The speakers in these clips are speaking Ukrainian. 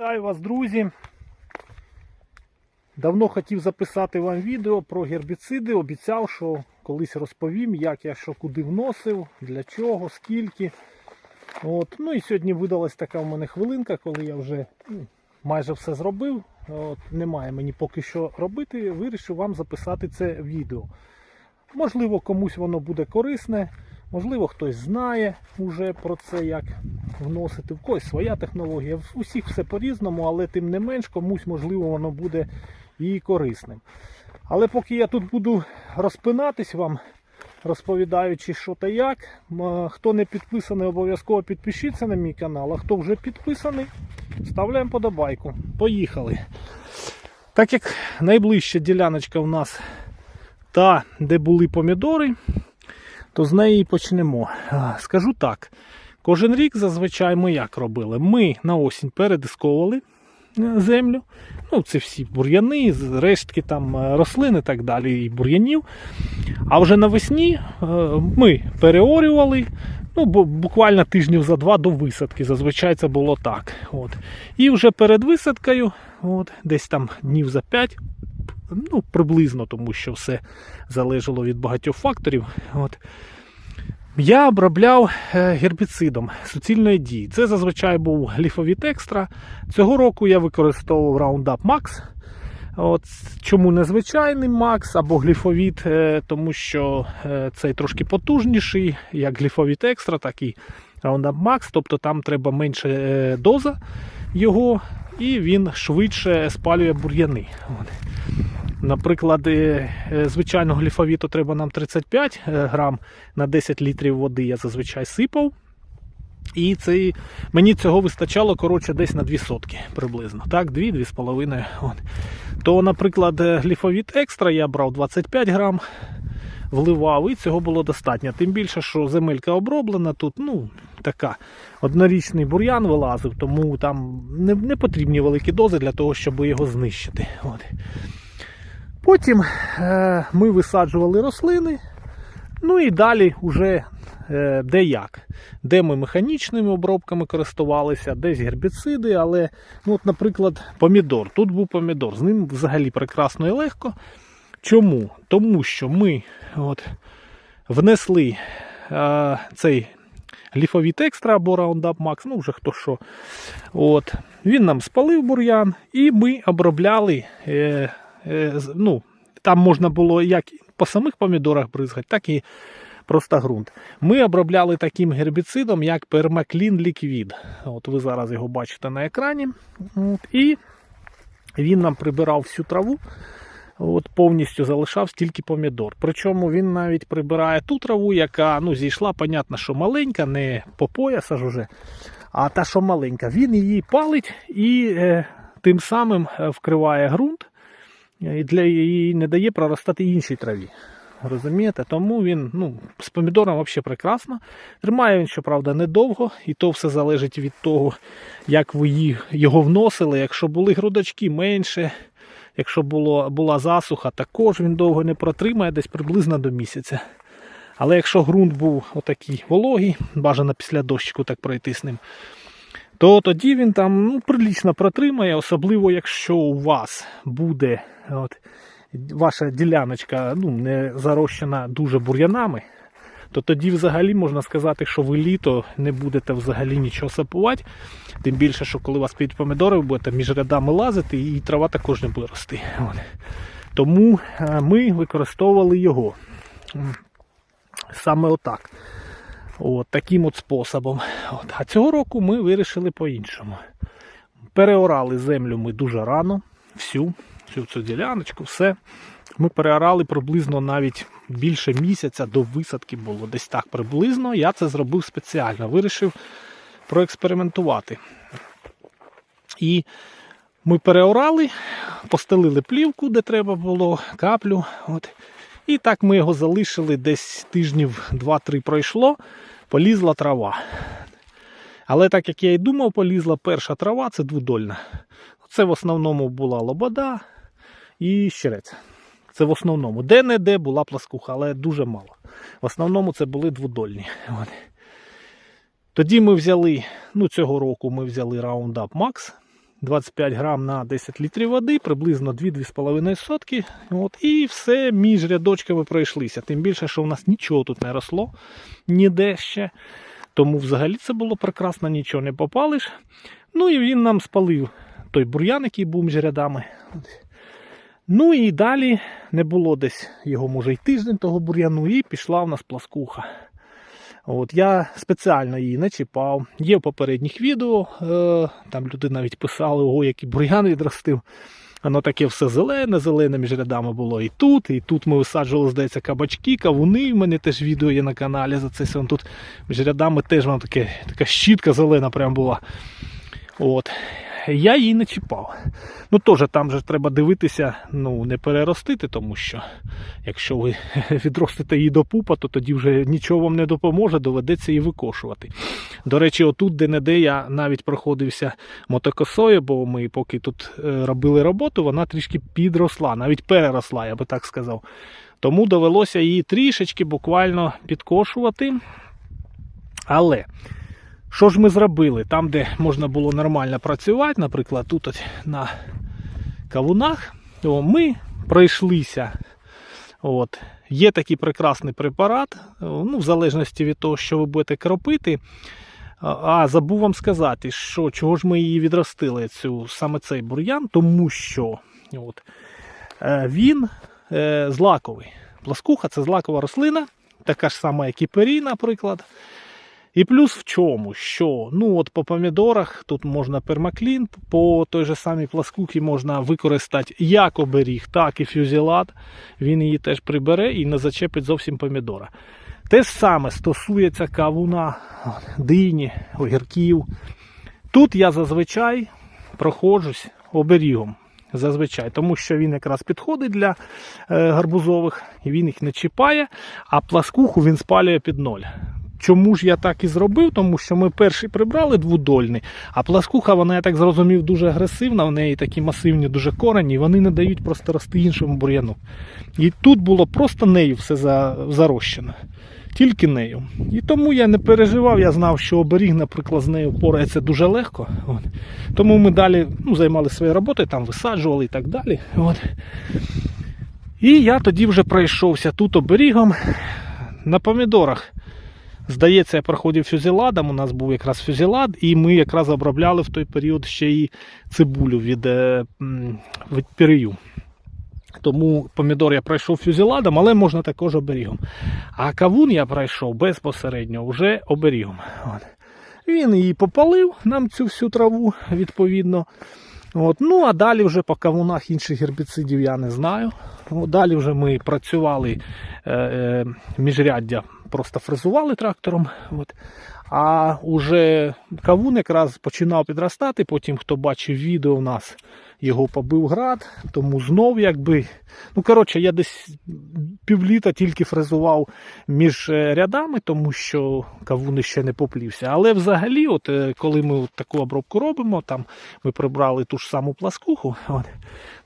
Вітаю вас, друзі! Давно хотів записати вам відео про гербіциди. Обіцяв, що колись розповім, як я що куди вносив, для чого, скільки. От. Ну і сьогодні видалась така в мене хвилинка, коли я вже ну, майже все зробив. От. Немає мені поки що робити. Вирішив вам записати це відео. Можливо, комусь воно буде корисне. Можливо, хтось знає уже про це, як вносити. В когось своя технологія. В усіх все по-різному, але тим не менш комусь, можливо, воно буде і корисним. Але поки я тут буду розпинатись вам, розповідаючи, що та як. Хто не підписаний, обов'язково підпишіться на мій канал. А хто вже підписаний, ставляємо подобайку. Поїхали. Так як найближча діляночка в нас та, де були помідори, то з неї і почнемо. Скажу так: кожен рік зазвичай ми як робили? Ми на осінь передисковували е, землю. Ну, це всі бур'яни, рештки там е, рослин і так далі, і бур'янів. А вже навесні е, ми переорювали. Ну, буквально тижнів за два до висадки. Зазвичай це було так. От. І вже перед висадкою, от, десь там днів за 5, ну, приблизно, тому що все залежало від багатьох факторів. От. Я обробляв е, гербіцидом суцільної дії. Це зазвичай був гліфовіт екстра. Цього року я використовував Roundup Max. От, чому незвичайний Макс або гліфовіт, Е, тому що е, цей трошки потужніший, як гліфовіт екстра, так і Roundup Max, тобто там треба менше доза його, і він швидше спалює бур'яни. Наприклад, е, е, звичайного гліфовіту треба нам 35 е, грам на 10 літрів води, я зазвичай сипав. І це, мені цього вистачало коротше, десь на 2 сотки приблизно. Так, 2-2,5. То, наприклад, гліфовіт екстра я брав 25 грам, вливав, і цього було достатньо. Тим більше, що земелька оброблена, тут ну, така однорічний бур'ян вилазив, тому там не, не потрібні великі дози для того, щоб його знищити. От. Потім е, ми висаджували рослини. Ну і далі вже е, де як. Де ми механічними обробками користувалися, десь гербіциди, але, ну, от, наприклад, помідор. Тут був помідор. З ним взагалі прекрасно і легко. Чому? Тому що ми от, внесли е, цей гліфовіт екстра або Roundup Max, ну вже хто що. От. Він нам спалив бур'ян, і ми обробляли. Е, ну, там можна було як по самих помідорах бризгати, так і просто ґрунт. Ми обробляли таким гербіцидом, як пермаклін ліквід. От ви зараз його бачите на екрані. От, і він нам прибирав всю траву. От повністю залишав стільки помідор. Причому він навіть прибирає ту траву, яка ну, зійшла, понятно, що маленька, не по пояс аж уже, а та, що маленька. Він її палить і е, тим самим е, вкриває ґрунт і для і не дає проростати іншій траві. Розумієте? Тому він ну, з помідором взагалі прекрасно. Тримає він, щоправда, недовго, і то все залежить від того, як ви його вносили. Якщо були грудочки менше, якщо було, була засуха, також він довго не протримає, десь приблизно до місяця. Але якщо ґрунт був отакий вологий, бажано після дощику так пройти з ним, то тоді він там ну, прилічно протримає, особливо якщо у вас буде от, ваша діляночка ну, не зарощена дуже бур'янами, то тоді взагалі можна сказати, що ви літо не будете взагалі нічого сапувати. Тим більше, що коли у вас під помідори, ви будете між рядами лазити, і трава також не буде рости. От. Тому е, ми використовували його саме отак. От, таким от способом. От. А цього року ми вирішили по-іншому. Переорали землю ми дуже рано, всю, всю цю діляночку, все. Ми переорали приблизно навіть більше місяця до висадки було десь так приблизно. Я це зробив спеціально. Вирішив проекспериментувати. І ми переорали, постелили плівку, де треба було, каплю. От. І так ми його залишили десь тижнів 2-3 пройшло, полізла трава. Але так як я і думав, полізла перша трава, це двудольна. Це в основному була лобода і щерець. Це в основному. Де-не-де була пласкуха, але дуже мало. В основному це були двудольні. От. Тоді ми взяли, ну цього року ми взяли Roundup Max 25 грам на 10 літрів води, приблизно 2-2,5 сотки. От, і все між рядочками пройшлися. Тим більше, що у нас нічого тут не росло ніде ще. Тому взагалі це було прекрасно, нічого не попалиш. Ну і він нам спалив той бур'ян, який був між рядами. Ну і далі не було десь його, може, й тиждень того бур'яну, і пішла в нас пласкуха. От, Я спеціально її не чіпав. Є в попередніх відео, е, там люди навіть писали, ого, який бур'ян відростив. Воно таке все зелене, зелене між рядами було і тут, і тут ми висаджували, здається, кабачки, кавуни. У мене теж відео є на каналі. За це тут між рядами теж воно таке, така щітка зелена прям була. От. Я її не чіпав. Ну теж там же треба дивитися, ну не переростити, тому що якщо ви відростите її до пупа, то тоді вже нічого вам не допоможе, доведеться її викошувати. До речі, отут, де-не-де, я навіть проходився мотокосою, бо ми поки тут е, робили роботу, вона трішки підросла, навіть переросла, я би так сказав. Тому довелося її трішечки буквально підкошувати. Але. Що ж ми зробили? Там, де можна було нормально працювати, наприклад, тут на кавунах, то ми пройшлися. От. Є такий прекрасний препарат, ну, в залежності від того, що ви будете кропити. А забув вам сказати, що чого ж ми її відростили, цю, саме цей бур'ян, тому що от, е, він е, злаковий. Пласкуха це злакова рослина, така ж сама, як і пері, наприклад. І плюс в чому? Що ну от по помідорах тут можна пермаклін, по той же самій пласкухі можна використати як оберіг, так і фюзілат. Він її теж прибере і не зачепить зовсім помідора. Те ж саме стосується кавуна, дині, огірків. Тут я зазвичай проходжусь оберігом. Зазвичай, тому що він якраз підходить для е, гарбузових, і він їх не чіпає, а пласкуху він спалює під ноль. Чому ж я так і зробив? Тому що ми перший прибрали двудольний, а пласкуха, вона, я так зрозумів, дуже агресивна, в неї такі масивні дуже корені, і вони не дають просто рости іншому бур'яну. І тут було просто нею все зарощено. Тільки нею. І тому я не переживав, я знав, що оберіг, наприклад, з нею порається дуже легко. От. Тому ми далі ну, займалися своєю роботою, там висаджували і так далі. От. І я тоді вже пройшовся тут оберігом на помідорах. Здається, я проходив фюзеладом, у нас був якраз фюзелад, і ми якраз обробляли в той період ще й цибулю від е, від пірію. Тому помідор я пройшов фюзеладом, але можна також оберігом. А кавун я пройшов безпосередньо вже оберігом. От. Він її попалив, нам цю всю траву, відповідно. От. Ну, а далі вже по кавунах інших гербіцидів я не знаю. Далі вже ми працювали е, е, міжряддя просто фрезували трактором. От. А уже кавун якраз починав підростати. Потім, хто бачив відео, у нас його побив град, тому знов якби. Ну, коротше, я десь півліта тільки фрезував між е, рядами, тому що кавун ще не поплівся. Але взагалі, от е, коли ми от таку обробку робимо, там ми прибрали ту ж саму пласкуху. От,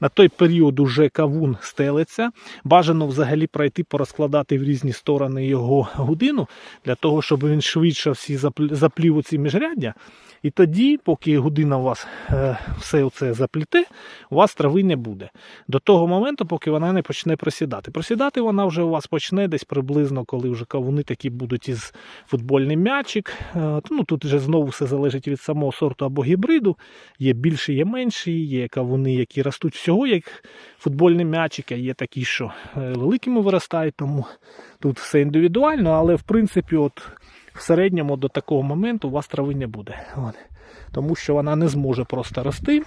на той період уже кавун стелиться. Бажано взагалі пройти, порозкладати в різні сторони його годину, для того, щоб він швидше всі заплів у ці міжряддя. І тоді, поки година у вас е, все це запліте, у вас трави не буде. До того моменту, поки вона не почне просідати. Просідати вона вже у вас почне десь приблизно, коли вже кавуни такі будуть із футбольний м'ячик. Е, ну, Тут вже знову все залежить від самого сорту або гібриду. Є більші, є менші, є кавуни, які ростуть всього, як футбольний м'ячик, а є такі, що е, великими виростають, тому тут все індивідуально, але в принципі, от в середньому до такого моменту у вас трави не буде. От. Тому що вона не зможе просто рости.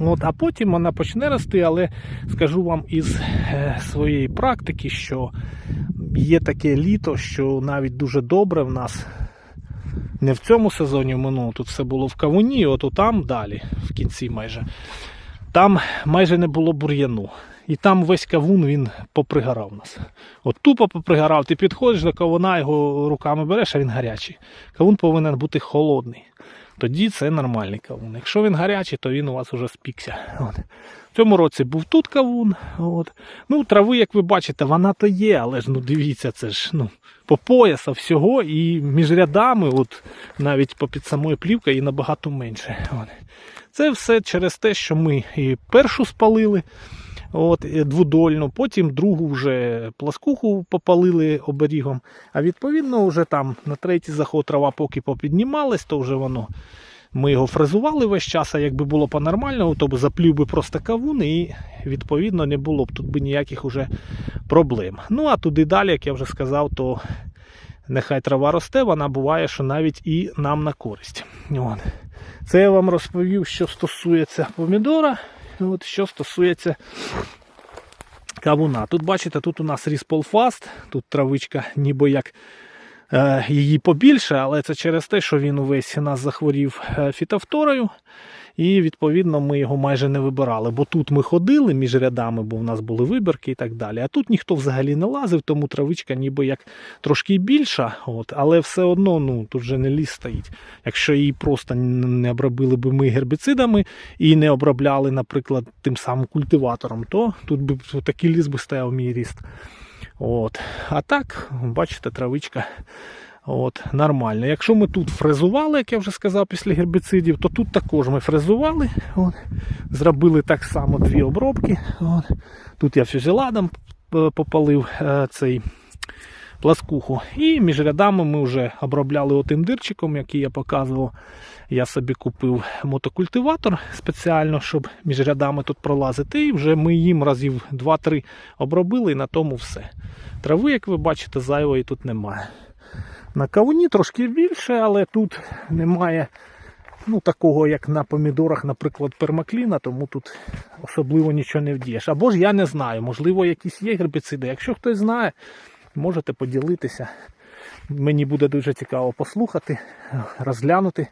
От, А потім вона почне рости, але скажу вам із е, своєї практики, що є таке літо, що навіть дуже добре в нас не в цьому сезоні в минулому, тут все було в кавуні, от там далі, в кінці майже. Там майже не було бур'яну. І там весь кавун він попригорав нас. От тупо попригорав, ти підходиш до кавуна, його руками береш, а він гарячий. Кавун повинен бути холодний. Тоді це нормальний кавун. Якщо він гарячий, то він у вас вже спікся. От. В цьому році був тут кавун. От. Ну, Трави, як ви бачите, вона то є, але ж ну дивіться, це ж ну, по пояса всього і між рядами, от, навіть попід самою плівкою, і набагато менше. От. Це все через те, що ми і першу спалили. От, двудольну, потім другу вже пласкуху попалили оберігом. А відповідно, вже там на третій заход трава поки попіднімалась, то вже воно. Ми його фрезували весь час, а якби було по-нормальному, то б заплів би просто кавун і відповідно не було б тут би ніяких уже проблем. Ну а туди далі, як я вже сказав, то нехай трава росте, вона буває, що навіть і нам на користь. Це я вам розповів, що стосується помідора. От, що стосується кавуна. Тут бачите, тут у нас рісполфаст, тут травичка ніби як е, її побільше, але це через те, що він увесь нас захворів е, фітофторою. І відповідно ми його майже не вибирали. Бо тут ми ходили між рядами, бо в нас були вибірки і так далі. А тут ніхто взагалі не лазив, тому травичка ніби як трошки більша, от, але все одно ну, тут же не ліс стоїть. Якщо її просто не обробили би ми гербіцидами і не обробляли, наприклад, тим самим культиватором, то тут би такий ліс би стояв мій ріст. От. А так, бачите, травичка. От, Нормально. Якщо ми тут фрезували, як я вже сказав, після гербіцидів, то тут також ми фрезували. От, Зробили так само дві обробки. От. Тут я фюзеладом попалив е, цей пласкуху. І між рядами ми вже обробляли отим дирчиком, який я показував. Я собі купив мотокультиватор спеціально, щоб між рядами тут пролазити. І вже ми їм разів 2-3 обробили і на тому все. Трави, як ви бачите, зайвої тут немає. На кавуні трошки більше, але тут немає ну, такого, як на помідорах, наприклад, пермакліна, тому тут особливо нічого не вдієш. Або ж я не знаю, можливо, якісь є гербіциди. Якщо хтось знає, можете поділитися. Мені буде дуже цікаво послухати, розглянути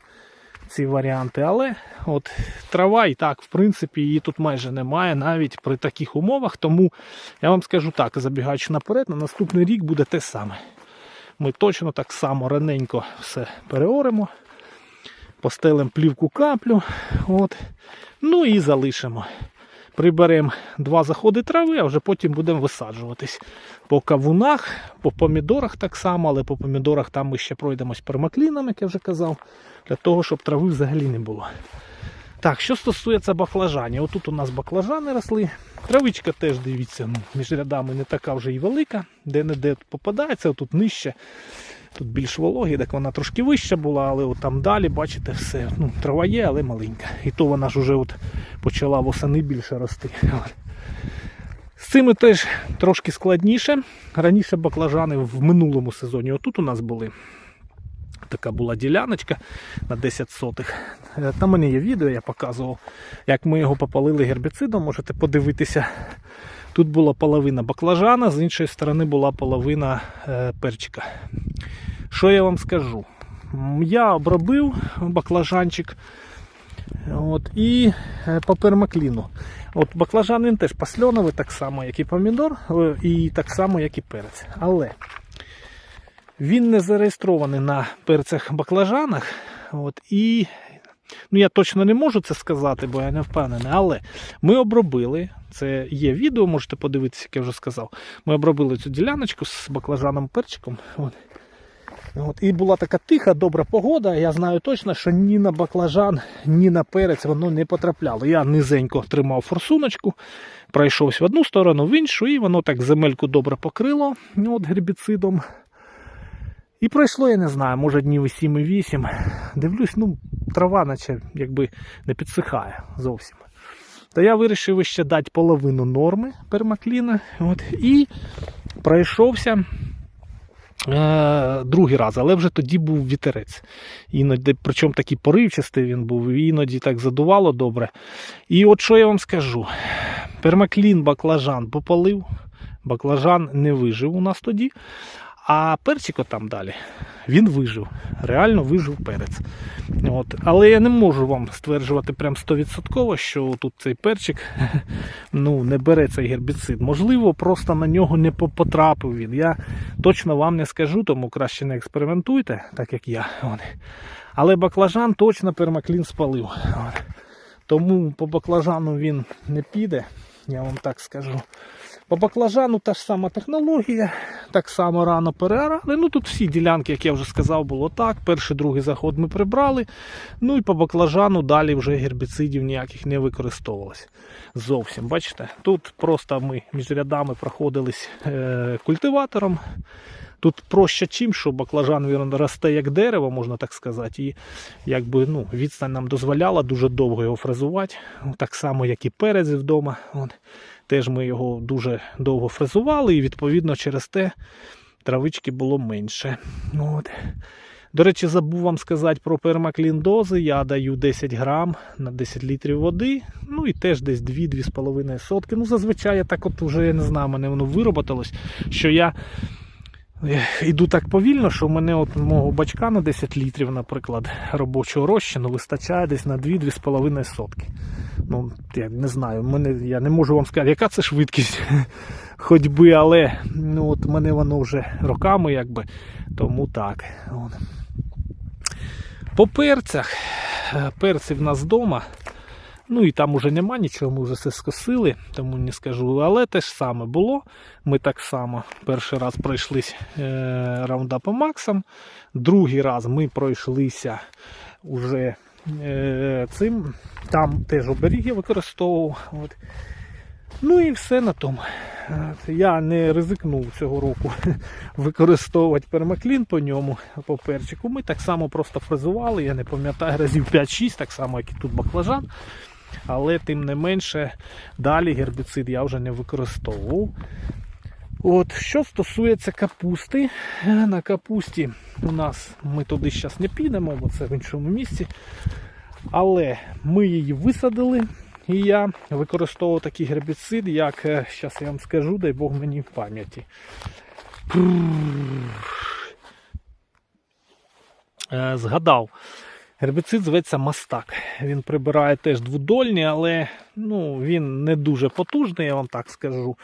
ці варіанти. Але от трава і так, в принципі, її тут майже немає, навіть при таких умовах. Тому я вам скажу так, забігаючи наперед, на наступний рік буде те саме. Ми точно так само раненько все переоримо, постелимо плівку каплю. От, Ну і залишимо. Приберемо два заходи трави, а вже потім будемо висаджуватись. По кавунах, по помідорах так само, але по помідорах там ми ще пройдемось пермакліном, як я вже казав, для того, щоб трави взагалі не було. Так, що стосується баклажанів, отут у нас баклажани росли. Травичка теж, дивіться, ну, між рядами не така вже і велика, де-не-де попадається, отут нижче. Тут більш вологі, так вона трошки вища була, але от там далі, бачите, все. Ну, Трава є, але маленька. І то вона ж вже от почала восени більше рости. З цими теж трошки складніше. Раніше баклажани в минулому сезоні отут у нас були. Така була діляночка на 10 сотих. Е, Там мене є відео, я показував, як ми його попалили гербіцидом. Можете подивитися. Тут була половина баклажана, з іншої сторони була половина е, перчика. Що я вам скажу? Я обробив баклажанчик от, і е, по пермакліну. От Баклажан він теж пасльоновий, так само, як і помідор, е, і так само, як і перець. Але він не зареєстрований на перцях баклажанах. От, І ну, я точно не можу це сказати, бо я не впевнений. Але ми обробили. Це є відео, можете подивитися, як я вже сказав. Ми обробили цю діляночку з баклажаном перчиком. От. От, І була така тиха, добра погода. Я знаю точно, що ні на баклажан, ні на перець воно не потрапляло. Я низенько тримав форсуночку, пройшовся в одну сторону, в іншу, і воно так земельку добре покрило от, гербіцидом. І пройшло, я не знаю, може днів 7-8. Дивлюсь, ну, трава наче якби не підсихає зовсім. То я вирішив ще дати половину норми пермакліна. От, І пройшовся е, другий раз, але вже тоді був вітерець. Іноді, Причому такий поривчастий він був, і іноді так задувало добре. І от що я вам скажу: пермаклін баклажан попалив, баклажан не вижив у нас тоді. А перчик там далі, він вижив. Реально вижив перець. От. Але я не можу вам стверджувати прям 100%, що тут цей перчик ну, не бере цей гербіцид. Можливо, просто на нього не потрапив він. Я точно вам не скажу, тому краще не експериментуйте, так як я. От. Але баклажан точно пермаклін спалив. От. Тому по баклажану він не піде, я вам так скажу. По баклажану та ж сама технологія, так само рано переорали. Ну тут всі ділянки, як я вже сказав, було так. Перший, другий заход ми прибрали. Ну і по баклажану далі вже гербіцидів ніяких не використовувалось. Зовсім, бачите? Тут просто ми між рядами проходились е, культиватором. Тут проще чим, що баклажан він росте як дерево, можна так сказати. І якби ну, відстань нам дозволяла дуже довго його фрезувати. Ну, Так само, як і перець вдома. От. Теж ми його дуже довго фрезували, і відповідно через те травички було менше. От. До речі, забув вам сказати про пермаклін дози. Я даю 10 грам на 10 літрів води. Ну і теж десь 2-2,5 сотки. Ну, зазвичай я так от вже я не знаю, мене воно вироботилось, що я Іду так повільно, що в мене от мого бачка на 10 літрів, наприклад, робочого розчину вистачає десь на 2-2,5 сотки. Ну, я не знаю, мене, я не можу вам сказати, яка це швидкість ходьби, але ну, от мене воно вже роками, якби, тому так. От. По перцях, перці в нас вдома. Ну і там уже нема нічого, ми вже все скосили, тому не скажу. Але те ж саме було. Ми так само перший раз пройшлись е, раундапом Максом. Другий раз ми пройшлися уже е, цим. Там теж оберіги використовував. От. Ну і все на тому. Я не ризикнув цього року використовувати пермаклін по ньому, по перчику. Ми так само просто фрезували, я не пам'ятаю, разів 5-6, так само, як і тут баклажан. Але тим не менше, далі гербіцид я вже не використовував. От, Що стосується капусти, е, на капусті у нас ми туди зараз не підемо, бо це в іншому місці. Але ми її висадили. І я використовував такий гербіцид, як, зараз я вам скажу, дай Бог мені в пам'яті. Е, Згадав. Гербіцид зветься мастак. Він прибирає теж двудольні, але ну, він не дуже потужний, я вам так скажу.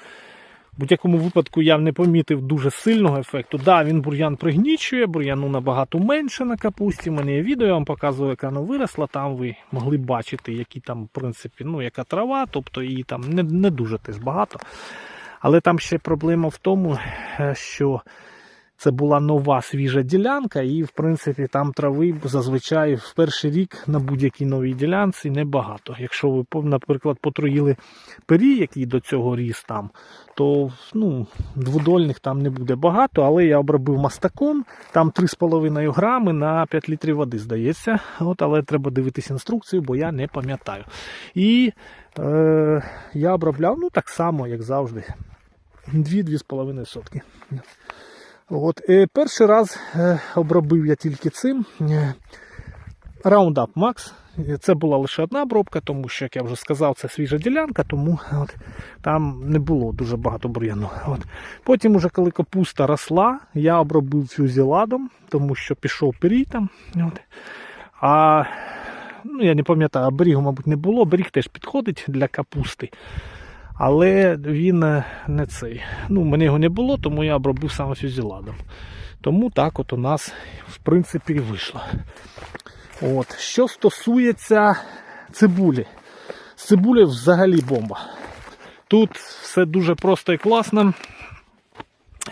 В будь-якому випадку я не помітив дуже сильного ефекту. Так, да, він бур'ян пригнічує, бур'яну набагато менше на капусті. У мене є відео, я вам показую, яка вона виросла. Там ви могли бачити, які там, в принципі, ну, яка трава, тобто її там не, не дуже теж багато. Але там ще проблема в тому, е, що це була нова свіжа ділянка, і, в принципі, там трави зазвичай в перший рік на будь-якій новій ділянці небагато. Якщо ви, наприклад, потроїли пирій, який до цього ріс там, то ну, двудольних там не буде багато, але я обробив мастаком, там 3,5 грами на 5 літрів води, здається. От, Але треба дивитися інструкцію, бо я не пам'ятаю. І е, я обробляв ну, так само, як завжди. 2-2,5 сотки. От, е, Перший раз е, обробив я тільки цим е, Roundup Max. Це була лише одна обробка, тому що, як я вже сказав, це свіжа ділянка, тому от, там не було дуже багато бур'яну. От. Потім, уже коли капуста росла, я обробив фюзіладом, тому що пішов пирій там. От. А ну, я не пам'ятаю, берігу, мабуть, не було. Беріг теж підходить для капусти. Але він е, не цей. Ну, мене його не було, тому я обробив саме фюзіладом. Тому так от у нас, в принципі, і вийшло. От. Що стосується цибулі. З цибулі взагалі бомба. Тут все дуже просто і класно.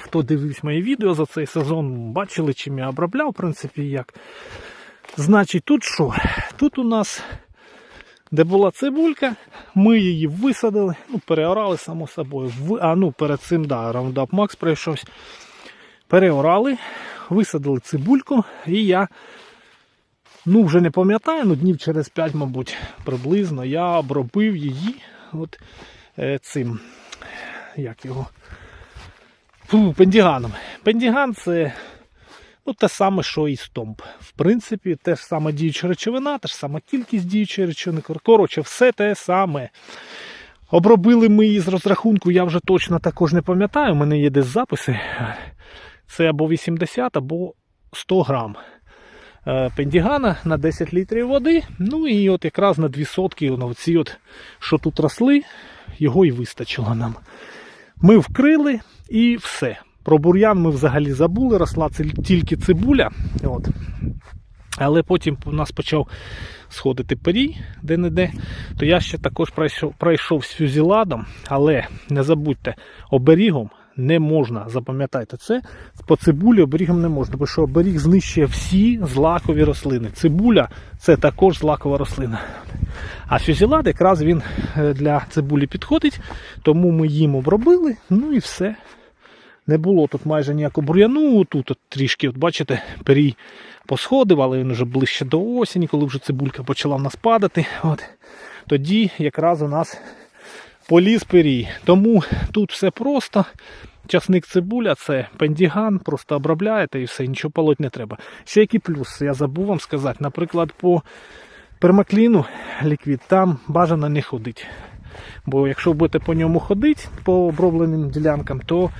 Хто дивився мої відео за цей сезон, бачили, чим я обробляв, в принципі, як. Значить, тут що? Тут у нас де була цибулька, ми її висадили, ну, переорали, само собою. А ну перед цим, да, Roundup Max пройшовся. Переорали, висадили цибульку, і я ну вже не пам'ятаю, ну днів через 5, мабуть, приблизно я обробив її от е, цим, як його, пендіганом. Пендіган це Ну, те саме, що і стомп. В принципі, те ж саме діюча речовина, та ж сама кількість діючої речовини. Коротше, все те саме. Обробили ми її з розрахунку, я вже точно також не пам'ятаю, у мене є десь записи. Це або 80, або 100 грам е, пендігана на 10 літрів води. Ну і от якраз на 2 сотки, оці от, що тут росли, його і вистачило нам. Ми вкрили і все. Про бур'ян ми взагалі забули, росла тільки цибуля. От. Але потім у нас почав сходити перій де-не-де, то я ще також пройшов, пройшов з фюзіладом, але не забудьте, оберігом не можна, запам'ятайте це, по цибулі оберігом не можна, бо що оберіг знищує всі злакові рослини. Цибуля це також злакова рослина. А фюзілад якраз він е, для цибулі підходить, тому ми їм обробили, ну і все. Не було тут майже ніякого бур'яну. Тут от трішки, от бачите, перій посходив, але він вже ближче до осені, коли вже цибулька почала в нас падати. От. Тоді якраз у нас поліз перій. Тому тут все просто. Часник цибуля це пендіган, просто обробляєте і все, нічого полоть не треба. Ще який плюс, я забув вам сказати, наприклад, по пермакліну ліквід там бажано не ходити. Бо якщо будете по ньому ходити по обробленим ділянкам, то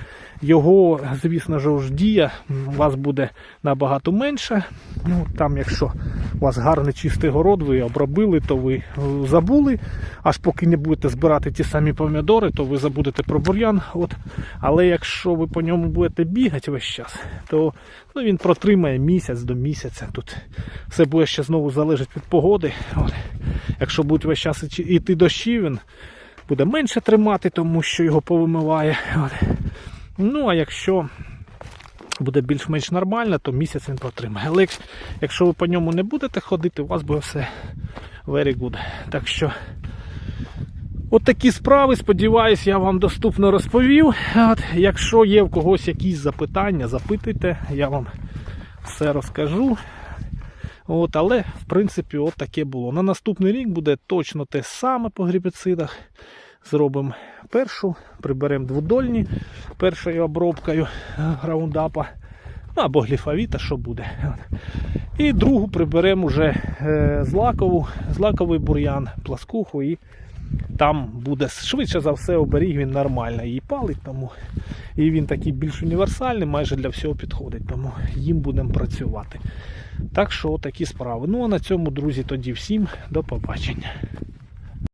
його, звісно ж, дія у вас буде набагато менша. Ну, там, якщо у вас гарний чистий город, ви обробили, то ви е, забули. Аж поки не будете збирати ті самі помідори, то ви забудете про бур'ян. От. Але якщо ви по ньому будете бігати весь час, то ну, він протримає місяць до місяця. Тут все буде ще знову залежати від погоди. От. Якщо будуть весь час іти дощі, він буде менше тримати, тому що його повимиває. От. Ну, а якщо буде більш-менш нормально, то місяць він протримає. Але якщо ви по ньому не будете ходити, у вас буде все very good. Так що, от такі справи, сподіваюсь, я вам доступно розповів. От, якщо є в когось якісь запитання, запитуйте, я вам все розкажу. От, але, в принципі, от таке було. На наступний рік буде точно те саме по гербіцидах. Зробимо першу, приберемо дводольні першою обробкою раундапа. Ну або гліфовіта, що буде. І другу приберемо вже е, злакову, злаковий бур'ян, пласкуху, і там буде швидше за все оберіг, він нормально її палить, тому і він такий більш універсальний, майже для всього підходить, тому їм будемо працювати. Так що такі справи. Ну а на цьому, друзі, тоді всім до побачення.